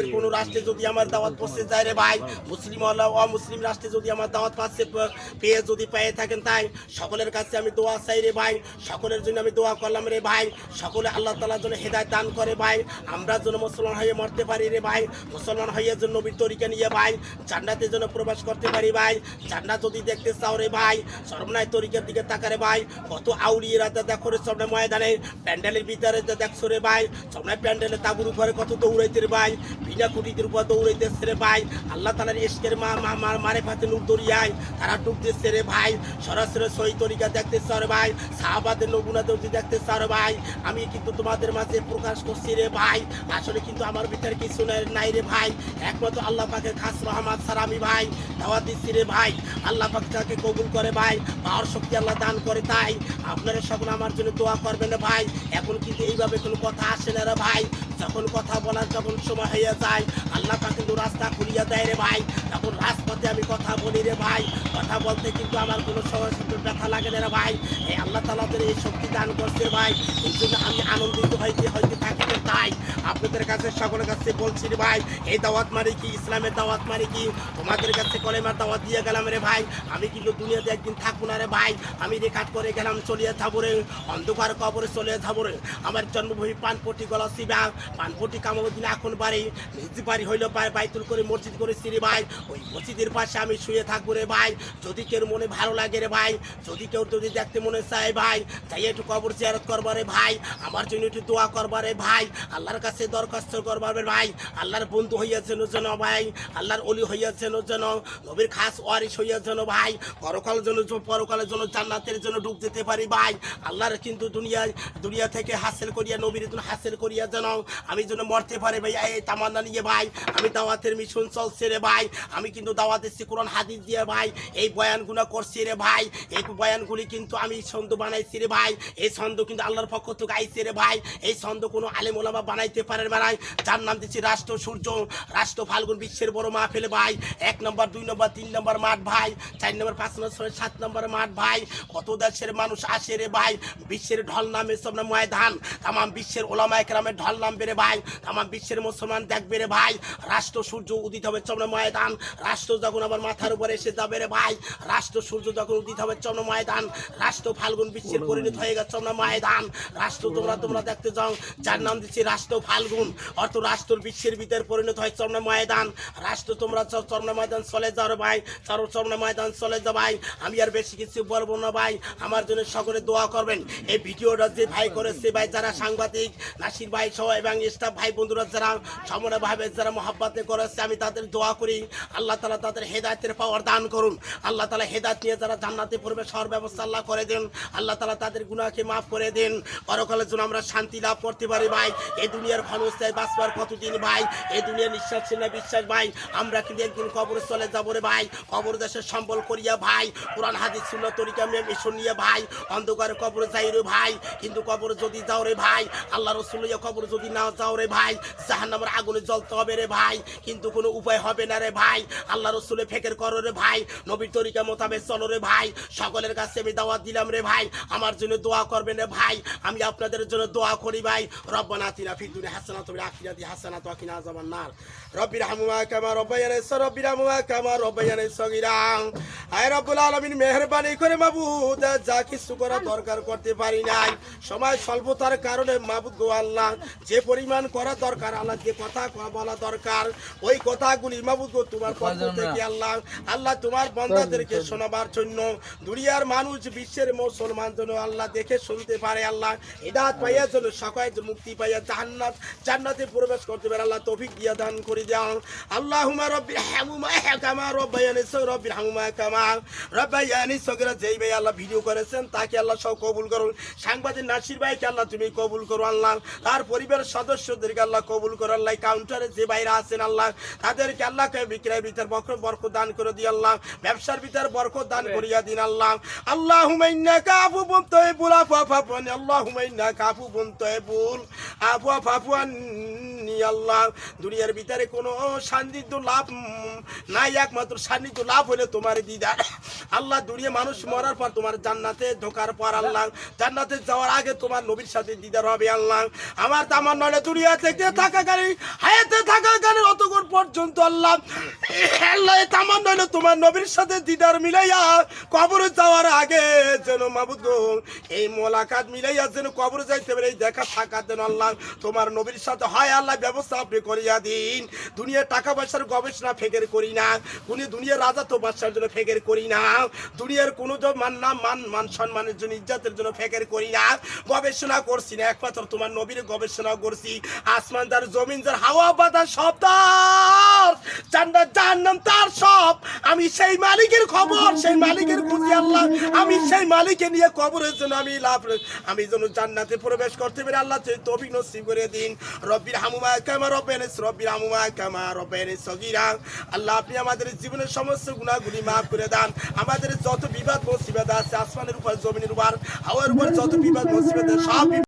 আরবের কোন রাষ্ট্রে যদি আমার দাওয়াত পৌঁছে যায় রে ভাই, মুসলিম অমুসলিম রাষ্ট্রে যদি আমার দাওয়াত পাচ্ছে পেয়ে যদি পেয়ে থাকেন তাই, সকলের কাছে আমি দোয়া চাই রে ভাই, সকলের জন্য আমি দোয়া করলাম রে ভাই, সকলে আল্লাহ তালার জন্য হেদায়ত দান করে ভাই, আমরা যেন মুসলমান হয়ে মরতে পারি রে ভাই, মুসলমান হয়ে জন্য নবীর তরিকা নিয়ে ভাই জান্নাতের জন্য প্রবেশ করতে পারি ভাই, জান্নাত যদি দেখতে চাও রে ভাই সর্বনায় তরিকার দিকে তাকারে ভাই, কত আউলিয়ে রাতে দেখো রে সবনে ময়দানে, প্যান্ডেলের ভিতরে দেখছ রে ভাই সবনে প্যান্ডেলে তাবুর উপরে কত দৌড়াইতে রে ভাই বিনা কুটিদের উপর দৌড়াইতেছে রে ভাই, আল্লাহ তালার এসকের মা মা মা, মারে ফাতে নূর দরিয়ায়, তারা ডুবতেছে রে ভাই, সরাসরি সই তরিকা দেখতে চাও রে ভাই, সাহাবাদের নমুনা দৌড়ি দেখতে চাও রে ভাই, আমি কিন্তু তোমাদের মাঝে প্রকাশ করছি রে ভাই, আসলে কিন্তু আমার ভিতরে কিছু নাই- নাই রে ভাই, একমাত্র আল্লাহ পাকের খাস রহমান ছাড়া আমি ভাই, দাওয়াত দিচ্ছি রে ভাই, আল্লাহ পাক তাকে কবুল করে ভাই, পাওয়ার শক্তি আল্লাহ দান করে তাই, আপনারা সকলে আমার জন্য দোয়া করবেন ভাই, এখন কিন্তু এইভাবে কোনো কথা আসে না রে ভাই যখন কথা বলার যখন সময় হয়ে যায়, আল্লাহ পাক কিন্তু রাস্তা খুলিয়ে দেয় রে ভাই। তখন রাজপথে আমি কথা বলি রে ভাই, কথা বলতে কিন্তু আমার কোনো সময় শুধু ব্যথা লাগে না রে ভাই। এই আল্লাহ তালাদের এই শক্তি দান করছে ভাই, এই জন্য আমি আনন্দিত হইতে হইতে থাকি তাই। আপনাদের কাছে, সকলের কাছে বলছি রে ভাই, এই দাওয়াত মারি কি, ইসলামের দাওয়াত মারি কি? তোমাদের কাছে কলেমার দাওয়াত দিয়ে গেলাম রে ভাই। আমি কিন্তু দুনিয়াতে একদিন থাকব না রে ভাই। আমি রেখাত করে গেলাম, চলিয়ে থাকব রে। অন্ধকার কবরে চলে যাব রে। আমার জন্মভূমি পানপটি গলা শিবা। পানপটি কামাবুদ্দিন এখন বাড়ি। নিজ বাড়ি হইল বাইতুল করে মসজিদ করে রে ভাই ওই মসজিদের পাশে আমি শুয়ে থাকব রে ভাই। যদি কেউ মনে ভালো লাগে রে ভাই, যদি কেউ যদি দেখতে মনে চায় ভাই, তাই একটু কবর জিয়ারত করবা রে ভাই। আমার জন্য একটু দোয়া করবা রে ভাই। আল্লাহর কাছে দরখাস্ত করবা রে ভাই। আল্লাহর বন্ধু হইয়াছেন যেন ভাই। আল্লাহর অলি হইয়াছেন যেন, নবীর খাস ওয়ারিস হইয়াছেন ভাই। পরকাল জন্য পরকালের জন্য জান্নাতের জন্য ডুব দিতে পারি ভাই। আল্লাহর কিন্তু দুনিয়ায়, দুনিয়া থেকে হাসিল করিয়া, নবীর হাসিল করিয়া যেন আমি যেন মরতে পারে ভাই, এই তামান্না নিয়ে ভাই। আমি দাওয়াতের মিশন চলছে রে ভাই। আমি কিন্তু দাওয়াত এসেছি কোরআন, হাদিস দিয়ে ভাই। এই বয়ানগুলো করছি রে ভাই। এই বয়ানগুলি কিন্তু আমি ছন্দ বানাইছি রে ভাই। এই ছন্দ কিন্তু আল্লাহর পক্ষ থেকে আইছে রে ভাই। এই ছন্দ কোনো আলেম ওলামা বানাইতে পারে না যার নাম দিচ্ছি রাষ্ট্র সূর্য। রাষ্ট্র ফাল্গুন বিশ্বের বড় মা ফেলে ভাই। এক নম্বর, দুই নম্বর, তিন নম্বর মাঠ ভাই। চার নম্বর, পাঁচ নম্বর, ছয়, সাত নম্বর মাঠ ভাই। কত দেশের মানুষ আসে রে ভাই। বিশ্বের ঢল নামে সব না ময়দান। তামাম বিশ্বের ওলামা একরামের ঢল নামবে রে ভাই তামাম বিশ্বের মুসলমান দেখবে রে ভাই। রাষ্ট্র সূর্য উদিত হবে চন্দ্র ময়দান। রাষ্ট্র যখন আমার মাথার উপরে এসে যাবে রে ভাই, রাষ্ট্র সূর্য যখন উদিত হবে চন্দ্র ময়দান, রাষ্ট্র ফাল্গুন বিশ্বের পরিণত হয়ে গেছে চন্দ্র ময়দান। রাষ্ট্র, তোমরা তোমরা দেখতে যাও, যার নাম দিচ্ছি রাষ্ট্র ফাল্গুন। অর্থ রাষ্ট্র বিশ্বের ভিতরে পরিণত হয় চন্দ্র ময়দান। রাষ্ট্র, তোমরা চন্দ্র ময়দান চলে যাও রে ভাই, চারো চন্দ্র ময়দান চলে যাও ভাই। আমি আর বেশি কিছু বলব না ভাই, আমার জন্য সকলে দোয়া করবেন। এই ভিডিওটা যে ভাই করেছে ভাই, যারা সাংবাদিক, নাসির ভাই সহ এবং স্টাফ ভাই বন্ধুরা যারা সমনভাবে যারা মহাব্বাতে করেছে, আমি তাদের দোয়া করি। আল্লাহ তালা তাদের হেদায়তের পাওয়ার দান করুন। আল্লাহ তালা হেদায়ত নিয়ে যারা জান্নাতে পড়বে সর ব্যবস্থা আল্লাহ করে দেন। আল্লাহ তালা তাদের গুণাকে মাফ করে দেন। পরকালের জন্য আমরা শান্তি লাভ করতে পারি ভাই। এই দুনিয়ার ক্ষণস্থায় বাঁচবার কতদিন ভাই? এই দুনিয়ার নিঃশ্বাস না বিশ্বাস ভাই। আমরা কিন্তু একদিন কবরে চলে যাব রে ভাই। কবর দেশের সম্বল করিয়া ভাই। কোরআন, হাদিস শূন্য তরিকা মেয়ে মিশন নিয়ে ভাই। অন্ধকারে কবর যাই রে ভাই। কিন্তু কবরে যদি যাও রে ভাই, আল্লাহ রসুল কবর যদি না যাও রে ভাই, জাহান্নামের আগুনে জ্বলতে হবে রে ভাই, কিন্তু কোনো উপায় হবে না রে ভাই। আল্লাহ রসুলে ফেকের করো রে ভাই, নবীর তরিকা মোতাবেক চলো রে ভাই। সকলের কাছে আমি দাওয়াত দিলাম রে ভাই, আমার জন্য দোয়া করবেন রে ভাই, আমি আপনাদের জন্য দোয়া করি ভাই। রব্বানা হাসানাত ওয়া ফিল আখিরাতি হাসানাত ওয়া কিনা আযাবান নার। রব্বির হামুমা কামা রব্বির হামুমা কামা সগীরা। আয় রব্বুল করে মাবুদ, যা কিছু করা দরকার করতে পারি নাই। সময় স্বল্পতার কারণে মাবুদ গো আল্লাহ, যে পরিমাণ করা দরকার আল্লাহ যে কথা বলা দরকার। ওই কথাগুলি মাবুদ তোমার পক্ষ থেকে আল্লাহ আল্লাহ তোমার বন্দাদেরকে শোনাবার জন্য। দুনিয়ার মানুষ বিশ্বের মুসলমান যেন আল্লাহ দেখে শুনতে পারে আল্লাহ হিদায়াত পাইয়া যেন সকাল মুক্তি পাইয়া জান্নাত জান্নাতে প্রবেশ করতে পারে আল্লাহ তৌফিক দিয়া দান করে দাও। আল্লাহুম্মা রব্বি হামুমা কামা রব্বায়ানি রব্বি হামুমা কামা রব্বায়ানি সগরা যেই ভাই আল্লাহ ভিডিও করেছেন তাকে আল্লাহ সব কবুল করুন। সাংবাদিক নাসির ভাইকে আল্লাহ তুমি কবুল করো আল্লাহ। তার পরিবারের সদস্যদেরকে আল্লাহ কবুল করে আল্লাহ কাউন্টারে যে বাইরে আছেন আল্লাহ তাদেরকে আল্লাহকে বিক্রয় ভিতর বক্র বরক দান করে দিয়ে আল্লাহ। ব্যবসার ভিতর বরক দান করিয়া দিন আল্লাহ। আল্লাহ হুমাইন্না কাফু তয়বুল আফু আফাফুন আল্লাহ হুমাইন্না কাফু তয়বুল আফু আফাফুন আল্লাহ, দুনিয়ার ভিতরে কোনো সান্নিধ্য লাভ নাই, একমাত্র সান্নিধ্য লাভ হলে তোমার দিদার। আল্লাহ দুনিয়া মানুষ মরার পর তোমার জান্নাতে ঢোকার পর আল্লাহ, জান্নাতে যাওয়ার আগে তোমার নবীর সাথে দিদার হবে আল্লাহ। আমার তামার নয় দুনিয়া থেকে থাকা গাড়ি হায়াতে থাকা গাড়ি অত পর্যন্ত আল্লাহ তোমার নবীর সাথে দিদার মিলাইয়া। কবরে যাওয়ার আগে যেন মাবুদ এই মোলাকাত মিলাইয়া যেন কবরে যাইতে পারে, এই দেখা থাকা দেন আল্লাহ তোমার নবীর সাথে হয়, আল্লাহ ব্যবস্থা আপনি করিয়া দিন। দুনিয়ার টাকা পয়সার গবেষণা ফেকের করি না কোন দুনিয়ার রাজা তো বাদশার জন্য ফেকের করি না, দুনিয়ার কোনো মান নাম মান মান সম্মানের জন্য, ইজ্জাতের জন্য ফেকের করি না। গবেষণা করছি না, একমাত্র তোমার নবীর গবেষণা করছি। আসমান যার হাওয়া, বাতাস, সব তার। জাহান্নাম তার সব। আমি সেই মালিকের খবর, সেই মালিকের খুঁজি আল্লাহ। আমি সেই মালিকে নিয়ে জন্য আমি লাভ আমি যেন জান্নাতে প্রবেশ করতে পারি আল্লাহ সেই নসিব করে দিন। রব্বির হামুমা কামা রব্বির হামুমা কামা সগীরা। আল্লাহ, আপনি আমাদের জীবনের সমস্ত গুণাগুলি মাফ করে দেন। আমাদের যত বিবাদ, মুসিবত আছে, আসমানের উপর, জমিনের উপর, হাওয়ার উপর যত বিবাদ, মুসিবত আছে, সব